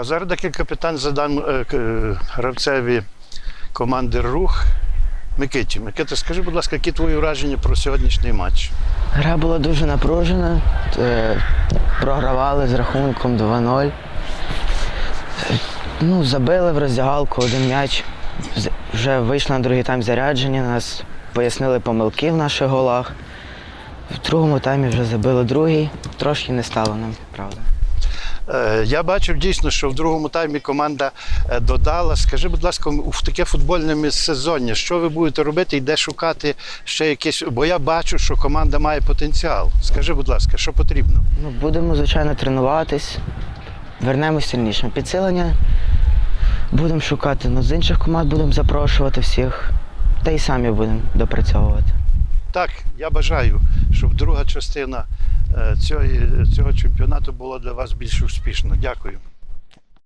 Зараз декілька питань задам е, е, гравцеві команди Рух. Микиті, Микита, скажи, будь ласка, які твої враження про сьогоднішній матч? Гра була дуже напружена. Е, Програвали з рахунком 2-0. Е, Ну, забили в роздягалку один м'яч. Вже вийшли на другий тайм зарядження, нас пояснили помилки в наших голах. В другому таймі вже забили другий. Трошки не стало нам, правда. Е, Я бачив дійсно, що в другому таймі команда е, додала. Скажи, будь ласка, в таке футбольне міжсезоння, що ви будете робити і де шукати ще якесь. Бо я бачу, що команда має потенціал. Скажи, будь ласка, що потрібно? Ну, будемо, звичайно, тренуватись. Вернемось сильнішим. Підсилення будемо шукати. Ну, з інших команд будемо запрошувати всіх. Та й самі будемо допрацьовувати. Так, я бажаю, щоб друга частина цього, цього чемпіонату було для вас більш успішно. Дякую.